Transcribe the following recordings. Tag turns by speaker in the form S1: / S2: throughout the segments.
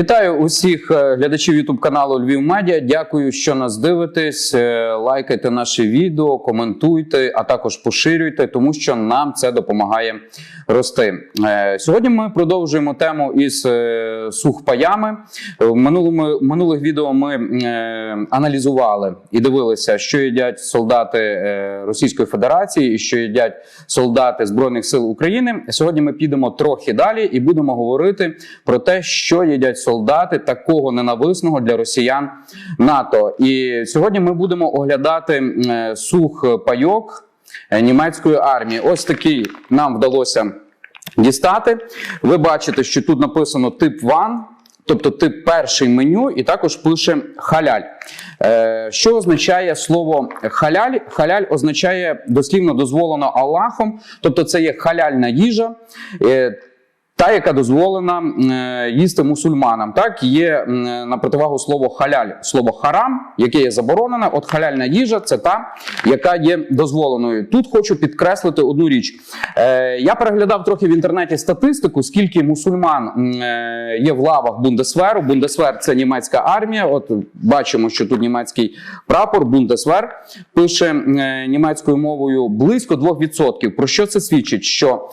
S1: Вітаю усіх е, глядачів YouTube каналу Львів Медіа. Дякую, що нас дивитесь. Е, Лайкайте наші відео, коментуйте, а також поширюйте, тому що нам це допомагає рости. Е, Сьогодні ми продовжуємо тему із сухпаями. В минулому минулих відео ми аналізували і дивилися, що їдять солдати Російської Федерації і що їдять солдати Збройних сил України. Сьогодні ми підемо трохи далі і будемо говорити про те, що їдять солдати такого ненависного для росіян НАТО. І сьогодні ми будемо оглядати е, сух пайок е, німецької армії. Ось такий нам вдалося дістати. Ви бачите, що тут написано тип ван. Тобто тип перший меню, і також пише халяль. Е, що означає слово халяль? Халяль означає дослівно дозволено Аллахом, тобто це є халяльна їжа. Та, яка дозволена е, їсти мусульманам, так є е, на противагу слово халяль, слово харам, яке є заборонене. От халяльна їжа це та, яка є дозволеною. Тут хочу підкреслити одну річ. Е, я переглядав трохи в інтернеті статистику, скільки мусульман є в лавах Бундесверу. Бундесвер це німецька армія. От бачимо, що тут німецький прапор, Бундесвер пише німецькою мовою близько 2%. Про що це свідчить? Що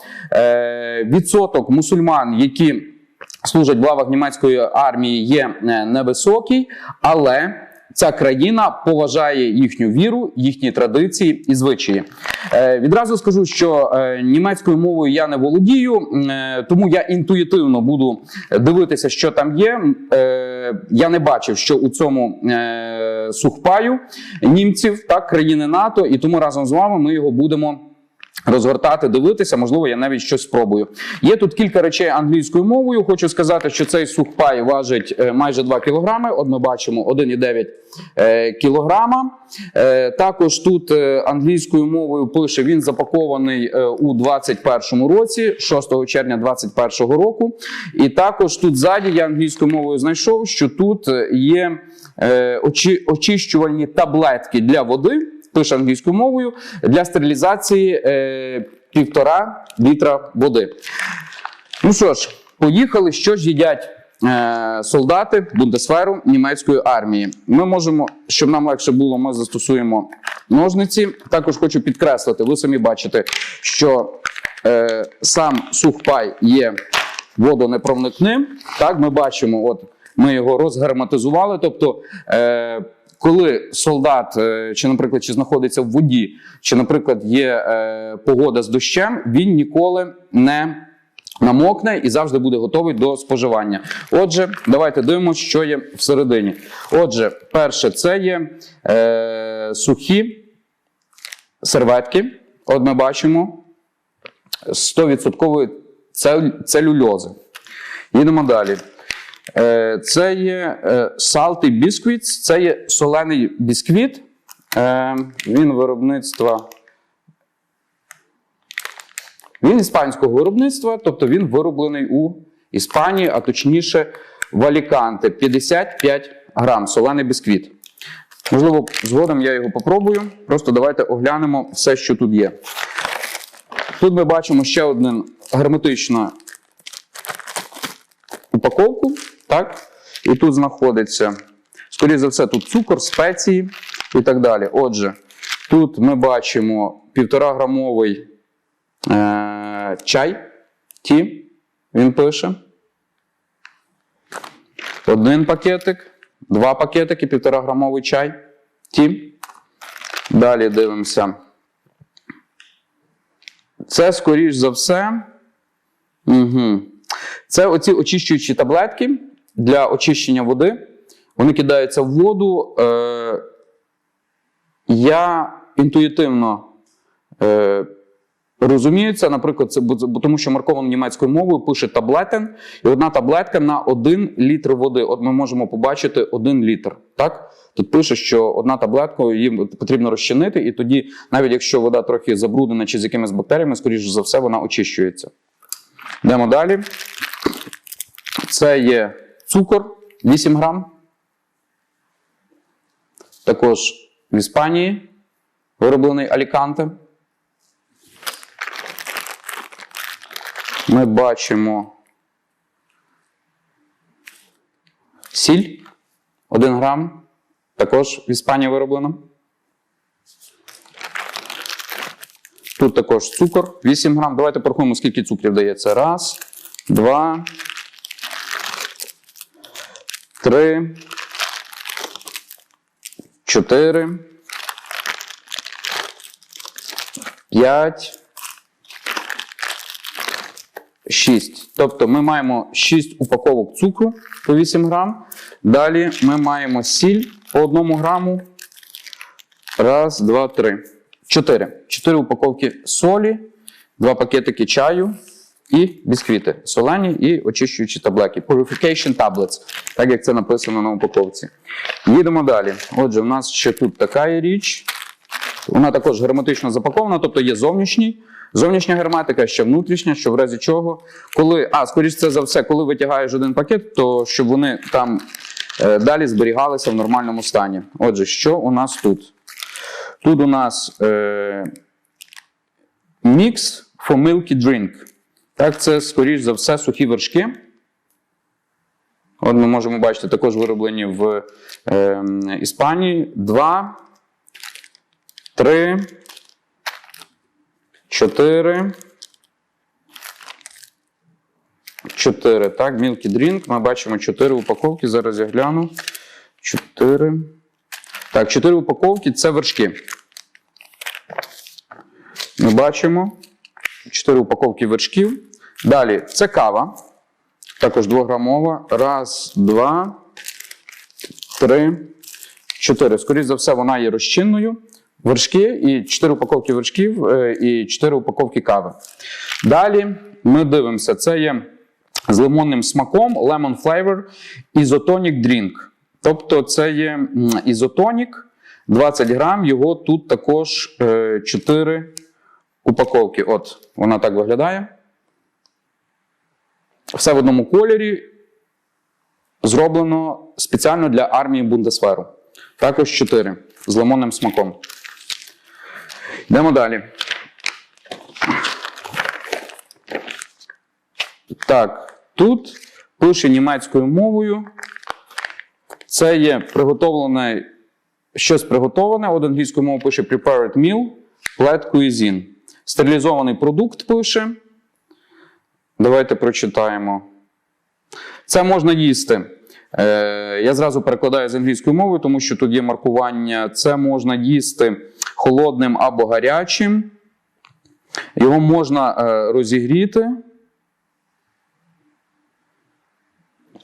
S1: відсоток мусульман, які служать в лавах німецької армії, є е, невисокий, але ця країна поважає їхню віру, їхні традиції і звичаї. Е, відразу скажу, що е, німецькою мовою я не володію, тому я інтуїтивно буду дивитися, що там є. Я не бачив, що у цьому сухпаю німців, так, країни НАТО, і тому разом з вами ми його будемо. Розгортати, дивитися, можливо, я навіть щось спробую. Є тут кілька речей англійською мовою. Хочу сказати, що цей сухпай важить е, майже 2 кілограми. От ми бачимо 1,9 е, кілограма. Е, Також тут англійською мовою пише він запакований у 21 році, 6 червня 21 року. І також тут ззаді я англійською мовою знайшов, що тут є очищувальні таблетки для води пише англійською мовою для стерилізації е, півтора літра води. Ну що ж, поїхали. Що ж їдять е, солдати Бундесверу німецької армії? Ми можемо, щоб нам легше було, ми застосуємо ножниці. Також хочу підкреслити, ви самі бачите, що е, сам сухпай є водонепроникним. Так, ми бачимо, от ми його розгерметизували. Тобто, е, коли солдат, е, чи, наприклад, чи знаходиться в воді, чи, наприклад, є е, погода з дощем, він ніколи не намокне і завжди буде готовий до споживання. Отже, давайте дивимося, що є всередині. Отже, перше, це є е, сухі серветки. От ми бачимо 100% цель- целюльози. Їдемо далі. Е, Це є е, salty biscuits, це є солений бісквіт. Е, Він виробництва. Він іспанського виробництва, тобто він вироблений у Іспанії, а точніше в Аліканте. 55 грам солений бісквіт. Можливо, згодом я його попробую. Просто давайте оглянемо все, що тут є. Тут ми бачимо ще одну герметичну упаковку. Так? І тут знаходиться, скоріше за все, тут цукор, спеції і так далі. Отже, тут ми бачимо 1,5 грамовий е- чай. Ті, він пише. Один пакетик, два пакетики, 1,5 грамовий чай. Ті. Далі дивимося. Це, скоріш за все. Угу. Це оці очищуючі таблетки для очищення води. Вони кидаються в воду. Е, я інтуїтивно е, розумію це, наприклад, це, тому що марковано німецькою мовою пише таблетен, і одна таблетка на 1 літр води. От ми можемо побачити 1 літр. Так? Тут пише, що одна таблетка її потрібно розчинити, і тоді, навіть якщо вода трохи забруднена чи з якимись бактеріями, скоріш за все, вона очищується. Йдемо далі. Це є цукор 8 грам. Також в Іспанії вироблений Аліканте. Ми бачимо Сіль 1 грам. Також в Іспанії вироблено. Тут також цукор 8 грам. Давайте порахуємо, скільки цукрів дається. Раз, два, три, чотири, п'ять, шість. Тобто ми маємо 6 упаковок цукру по 8 грам. Далі ми маємо сіль по 1 граму. Раз, два, три. Чотири. Чотири упаковки солі, два пакетики чаю і бісквіти. Солені і очищуючі таблетки. Purification tablets, так як це написано на упаковці. Їдемо далі. Отже, в нас ще тут така є річ. Вона також герметично запакована, тобто є зовнішній. Зовнішня герметика, ще внутрішня, що в разі чого. Коли, а, скоріш за все, коли витягаєш один пакет, то щоб вони там е, далі зберігалися в нормальному стані. Отже, що у нас тут? Тут у нас е, мікс for milky drink. Так, це, скоріш за все, сухі вершки. От ми можемо бачити, також вироблені в е, Іспанії. Два, три, чотири. Чотири. Так, Milky Drink. Ми бачимо чотири упаковки. Зараз я гляну. Чотири. Так, чотири упаковки це вершки. Ми бачимо. Чотири упаковки вершків. Далі це кава. Також 2-грамова. Раз, два, три, чотири. Скоріше за все, вона є розчинною. Вершки і 4 упаковки вершків е, і 4 упаковки кави. Далі ми дивимося, це є з лимонним смаком Lemon Flavor Isotonic Drink. Тобто це є ізотонік 20 грам, його тут також е, 4 упаковки. От вона так виглядає. Все в одному кольорі. Зроблено спеціально для армії Бундесверу. Також 4 з лимонним смаком. Йдемо далі. Так, тут пише німецькою мовою. Це є приготовлене, щось приготовлене. От англійською мовою пише prepared meal, plat cuisine. Стерилізований продукт пише. Давайте прочитаємо. Це можна їсти. Е, я зразу перекладаю з англійської мови, тому що тут є маркування. Це можна їсти холодним або гарячим. Його можна е, розігріти.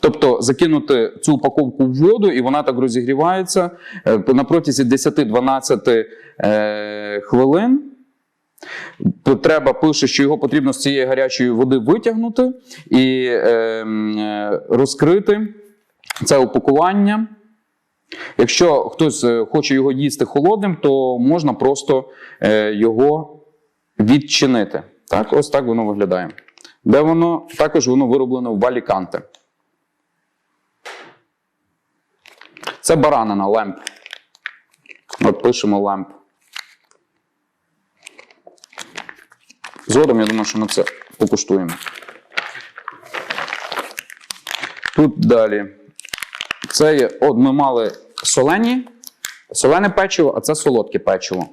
S1: Тобто закинути цю упаковку в воду, і вона так розігрівається е, на протязі 10-12 е, хвилин. Треба пише, що його потрібно з цієї гарячої води витягнути і е, е, розкрити це упакування. Якщо хтось е, хоче його їсти холодним, то можна просто е, його відчинити. Так, ось так воно виглядає. Де воно? Також воно вироблено в Аліканте. Це баранина лемп. От пишемо лемп. Згодом, я думаю, що ми це покуштуємо. Тут далі. Це є, от ми мали солені, солене печиво, а це солодке печиво.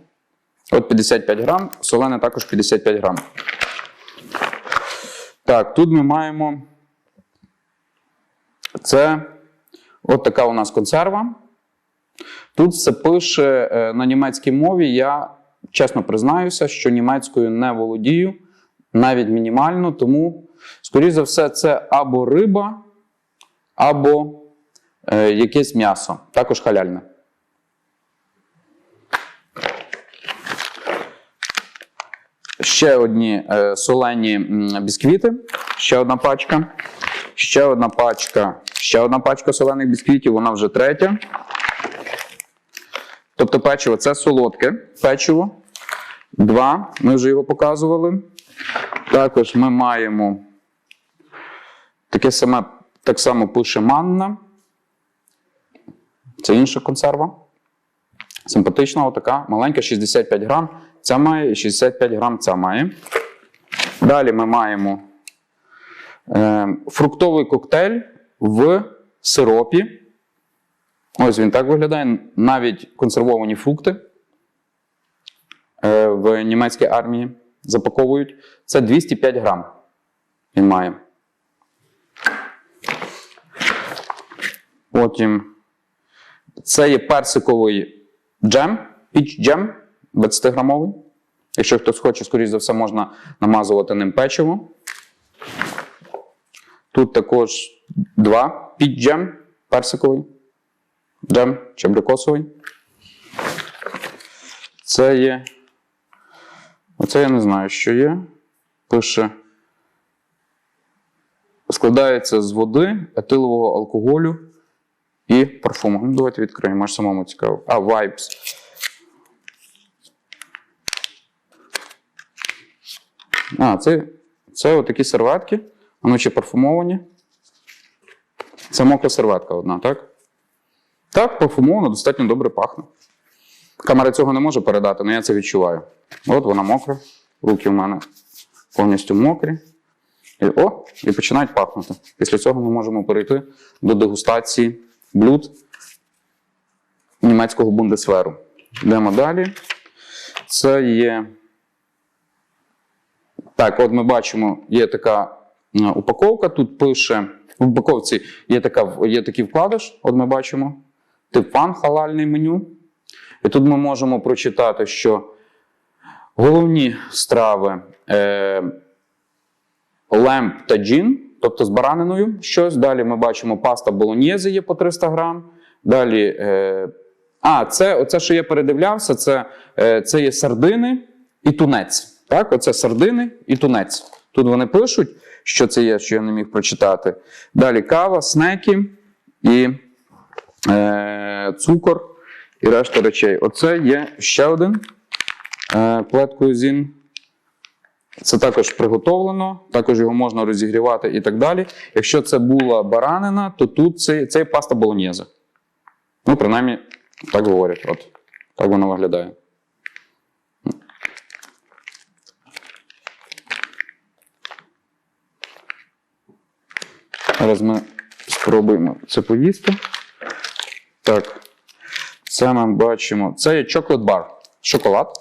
S1: От 55 грам, солене також 55 грам. Так, тут ми маємо. Це от така у нас консерва. Тут все пише е, на німецькій мові. Я чесно признаюся, що німецькою не володію, навіть мінімально, тому, скоріше за все, це або риба, або е, якесь м'ясо, також халяльне. Ще одні е, солені бісквіти, ще одна пачка, ще одна пачка, ще одна пачка солених бісквітів, вона вже третя. Тобто печиво це солодке печиво. Два. Ми вже його показували. Також ми маємо таке саме, так само пише манна. Це інша консерва. Симпатична, отака, маленька, 65 грам. Ця має і 65 грам ця має. Далі ми маємо е, фруктовий коктейль в сиропі. Ось він так виглядає. Навіть консервовані фрукти е, в німецькій армії запаковують. Це 205 грам. Він має. Потім це є персиковий джем, піч джем 20-грамовий. Якщо хтось хоче, скоріш за все, можна намазувати ним печиво. Тут також два піч джем персиковий, джем чи. Це є. Оце я не знаю, що є. Пише. Складається з води, етилового алкоголю і парфуму. Ну, давайте відкриємо, аж самому цікаво. А, Vibes. А, це, це отакі серветки. Вони ще парфумовані. Це мокра серветка одна, так? Так, парфумовано, достатньо добре пахне. Камера цього не може передати, але я це відчуваю. От вона мокра. Руки в мене повністю мокрі. І, о, і починають пахнути. Після цього ми можемо перейти до дегустації блюд німецького бундесверу. Йдемо далі. Це є. Так, от ми бачимо, є така е, упаковка. Тут пише в упаковці є, така, є такий вкладиш, от ми бачимо. Тип фан халальний меню. І тут ми можемо прочитати, що головні страви е, лемп та джін, тобто з бараниною щось. Далі ми бачимо паста болоньєзе є по 300 грам. Далі. Е, а, це оце, що я передивлявся, це, е, це є сардини і тунець. Так, оце сардини і тунець. Тут вони пишуть, що це є, що я не міг прочитати. Далі кава, снеки і цукор і решта речей. Оце є ще один е, плед. Це також приготовлено, також його можна розігрівати і так далі. Якщо це була баранина, то тут це, це є паста болоньєзе. Ну, принаймні, так говорять. От. Так воно виглядає. Зараз ми спробуємо це поїсти. Так. Це ми бачимо. Це є bar. Шоколад.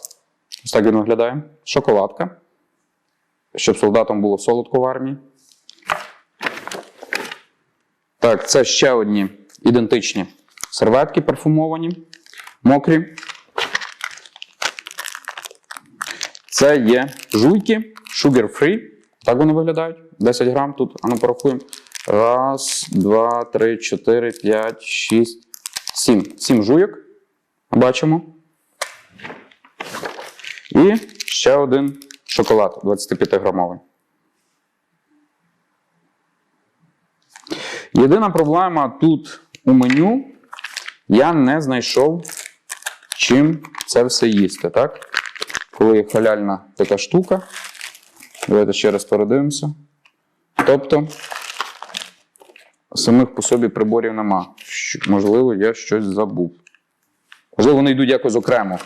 S1: Ось так він виглядає. Шоколадка. Щоб солдатам було солодко в армії. Так, це ще одні ідентичні серветки парфумовані, мокрі. Це є жуйки, sugar free. Так вони виглядають. 10 грам тут. А Ану порахуємо. Раз, два, три, чотири, п'ять, шість, сім. Сім жуйок. Бачимо. І ще один шоколад 25-грамовий. Єдина проблема тут у меню. Я не знайшов, чим це все їсти. так? Коли є халяльна така штука. Давайте ще раз передивимося. Тобто, самих по собі приборів нема. Можливо, я щось забув. Можливо, вони йдуть якось окремо.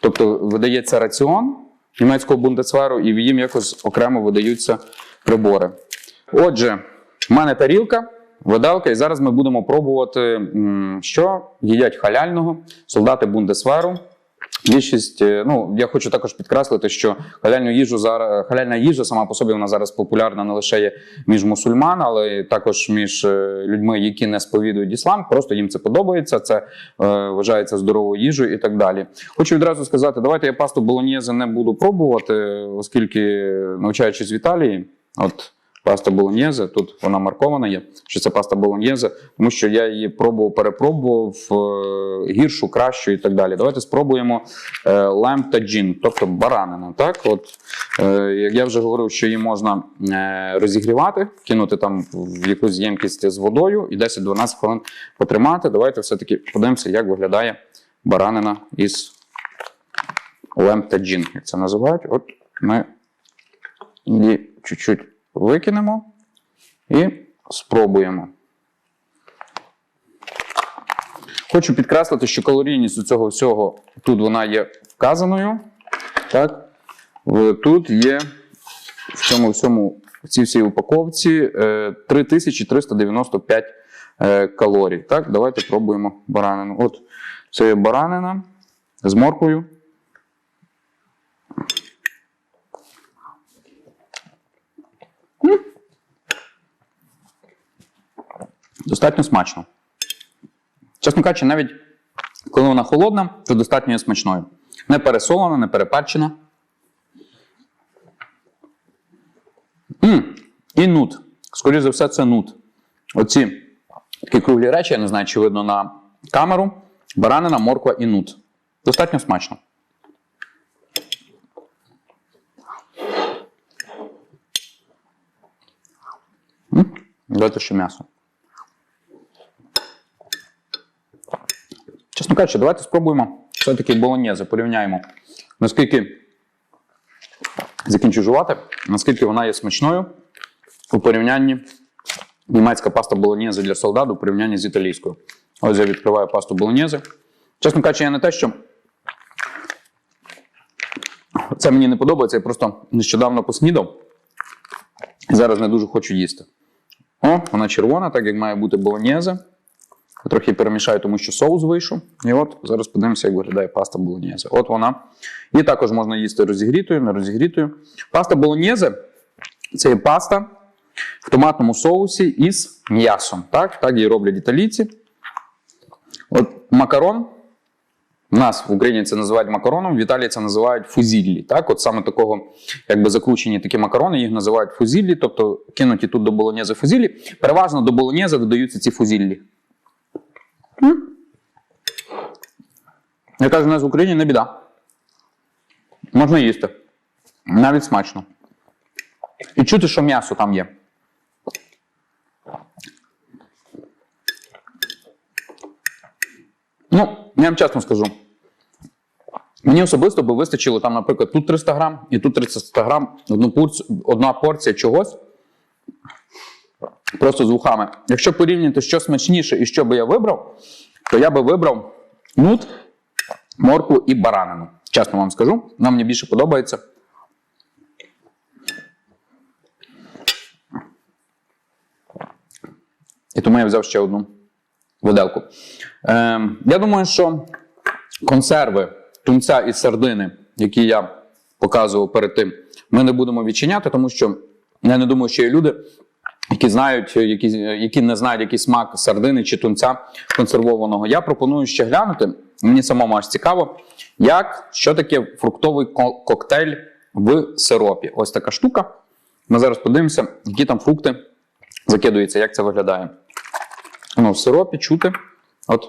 S1: Тобто видається раціон німецького бундесверу, і їм якось окремо видаються прибори. Отже, в мене тарілка, видалка, і зараз ми будемо пробувати, що їдять халяльного солдати бундесверу. Більшість, е, ну я хочу також підкреслити, що халяльну їжу зараз халяльна їжа сама по собі вона зараз популярна не лише є між мусульман, але також між е, людьми, які не сповідують іслам. Просто їм це подобається, це е, вважається здоровою їжею і так далі. Хочу відразу сказати, давайте я пасту болоньєзе не буду пробувати, оскільки навчаючись в Італії, от паста болоньєзе, тут вона маркована є, що це паста болоньєзе, тому що я її пробував, перепробував е, гіршу, кращу і так далі. Давайте спробуємо е, та джін, тобто баранина. Так, от е, як я вже говорив, що її можна розігрівати, кинути там в якусь ємкість з водою і 10-12 хвилин потримати. Давайте все-таки подивимося, як виглядає баранина із лемп та джін, як це називають. От ми її чуть-чуть викинемо і спробуємо. Хочу підкреслити, що калорійність у цього всього тут вона є вказаною. Так? Тут є в цьому всьому, в цій всій упаковці е, 3395 е, калорій. Так, давайте пробуємо баранину. От це є баранина з морквою. Достатньо смачно. Чесно кажучи, навіть коли вона холодна, то достатньо є смачною. Не пересолена, не переперчена. М, І нут. Скоріше за все, це нут. Оці такі круглі речі, я не знаю, чи видно на камеру. Баранина, морква і нут. Достатньо смачно. М, Давайте ще м'ясо. Чесно кажучи, давайте спробуємо все-таки болоньєзе, порівняємо, наскільки закінчу жувати, наскільки вона є смачною у порівнянні німецька паста болоньєзе для солдат у порівнянні з італійською. Ось я відкриваю пасту болоньєзе. Чесно кажучи, я не те, що це мені не подобається, я просто нещодавно поснідав. Зараз не дуже хочу їсти. О, вона червона, так як має бути болоньєзе. Трохи перемішаю, тому що соус вийшов. І от зараз подивимося, як виглядає паста болоньєзе. От вона. І також можна їсти розігрітою, не розігрітою. Паста болоньєзе це паста в томатному соусі із м'ясом. Так, так її роблять італійці. От макарон. У нас в Україні це називають макароном, в Італії це називають фузіллі. Так, от саме такого, якби закручені такі макарони, їх називають фузіллі, тобто кинуті тут до болоньєзи фузіллі. Переважно до болоньєзи додаються ці фузіллі. М? Я кажу, у нас в Україні не біда. Можна їсти. Навіть смачно. І чути, що м'ясо там є. Ну, я вам чесно скажу. Мені особисто би вистачило там, наприклад, тут 300 грам і тут 300 грам, одну порція чогось. Просто з вухами. Якщо порівняти, що смачніше і що би я вибрав, то я би вибрав нут, моркву і баранину. Чесно вам скажу, нам мені більше подобається. І тому я взяв ще одну виделку. Е, я думаю, що консерви тунця і сардини, які я показував перед тим, ми не будемо відчиняти, тому що я не думаю, що є люди, які знають, які, які не знають який смак сардини чи тунця консервованого. Я пропоную ще глянути. Мені самому аж цікаво, як що таке фруктовий коктейль в сиропі. Ось така штука. Ми зараз подивимося, які там фрукти закидуються, як це виглядає. Воно в сиропі чути. От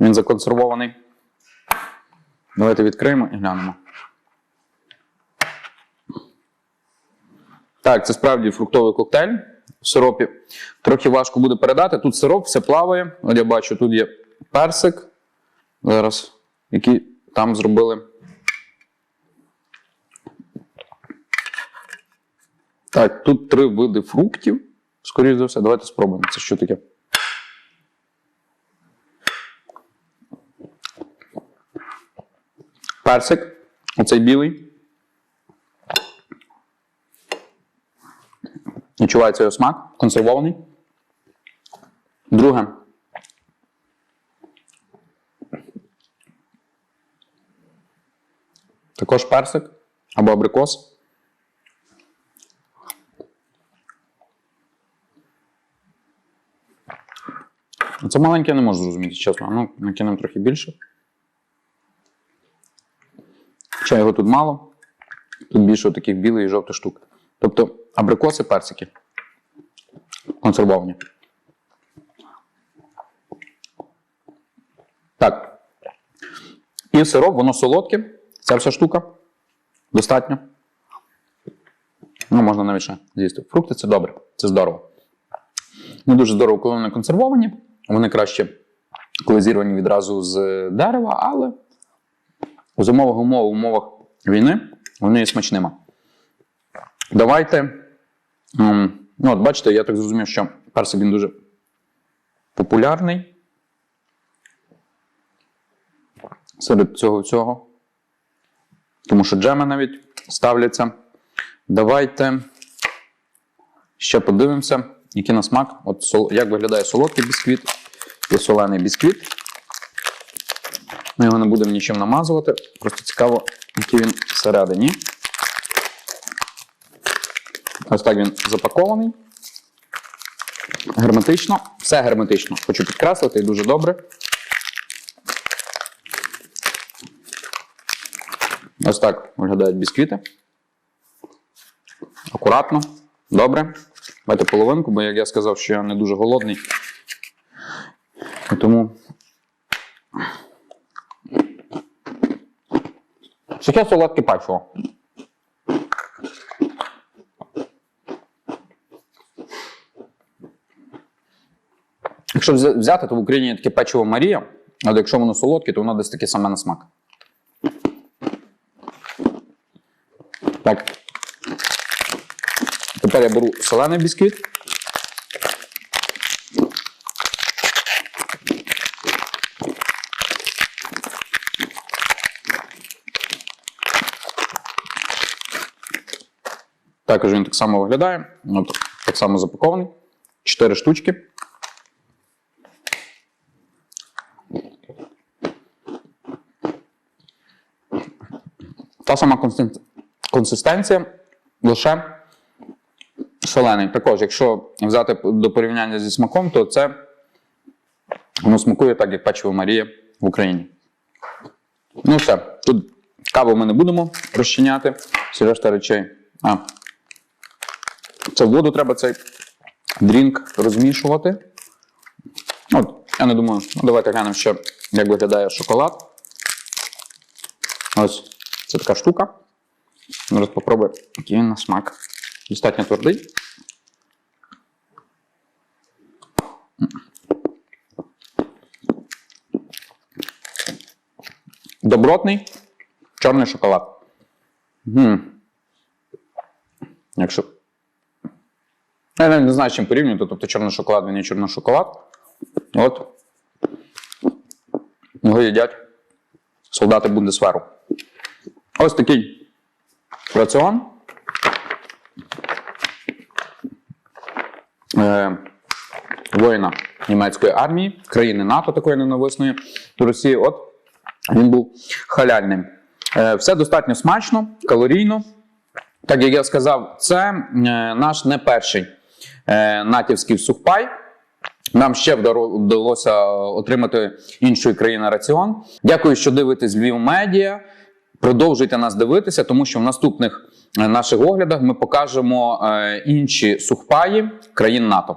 S1: він законсервований. Давайте відкриємо і глянемо. Так, це справді фруктовий коктейль в сиропі. Трохи важко буде передати. Тут сироп, все плаває. От я бачу, тут є персик. Зараз, який там зробили. Так, тут три види фруктів. Скоріше за все, давайте спробуємо. Це що таке? Персик. Оцей білий. Відчувається його смак, консервований. Друге. Також персик або абрикос. Це маленьке я не можу зрозуміти, чесно. Ну, накинемо трохи більше. Хоча його тут мало. Тут більше таких білих і жовтих штук. Тобто абрикоси, персики. Консервовані. Так. І сироп, воно солодке. Ця вся штука. Достатньо. Ну, можна навіть ще з'їсти. Фрукти це добре, це здорово. Не дуже здорово, коли вони консервовані. Вони краще, коли зірвані відразу з дерева, але у зимових умовах, умовах війни вони є смачними. Давайте. Ну, от бачите, я так зрозумів, що персик він дуже популярний. Серед цього всього. Тому що джеми навіть ставляться. Давайте ще подивимося. який на смак, от як виглядає солодкий бісквіт і солений бісквіт. Ми його не будемо нічим намазувати. Просто цікаво, який він всередині. Ось так він запакований. Герметично. Все герметично. Хочу підкреслити і дуже добре. Ось так виглядають бісквіти. Акуратно, добре. Давайте половинку, бо як я сказав, що я не дуже голодний. І тому. Таке солодке печиво. Якщо взяти, то в Україні є таке печиво Марія, але якщо воно солодке, то воно десь таке саме на смак. Так. Тепер я беру солений бісквіт. Також він так само виглядає. Так само запакований. Чотири штучки. Та сама консистенція, лише солений. Також, якщо взяти до порівняння зі смаком, то це воно смакує так, як печиво Марія в Україні. Ну все, тут каву ми не будемо розчиняти, всі решта речей. А, це воду треба цей дрінк розмішувати. От, я не думаю, ну, давайте глянемо ще, як виглядає шоколад. Ось це така штука. Зараз попробую, який він на смак. Достатньо твердий. Добротний чорний шоколад. М. Якщо. Я не знаю, з чим порівнювати. Тобто чорний шоколад, він є чорний шоколад. От. Його їдять солдати Бундесверу. Ось такий раціон. Е, воїна німецької армії, країни НАТО такої ненависної до Росії. От він був халяльним. Е, все достатньо смачно, калорійно. Так як я сказав, це е, наш не перший натівський сухпай. Нам ще вдалося отримати іншої країни раціон. Дякую, що дивитесь Львів Медіа. Продовжуйте нас дивитися, тому що в наступних е, наших оглядах ми покажемо е, інші сухпаї країн НАТО.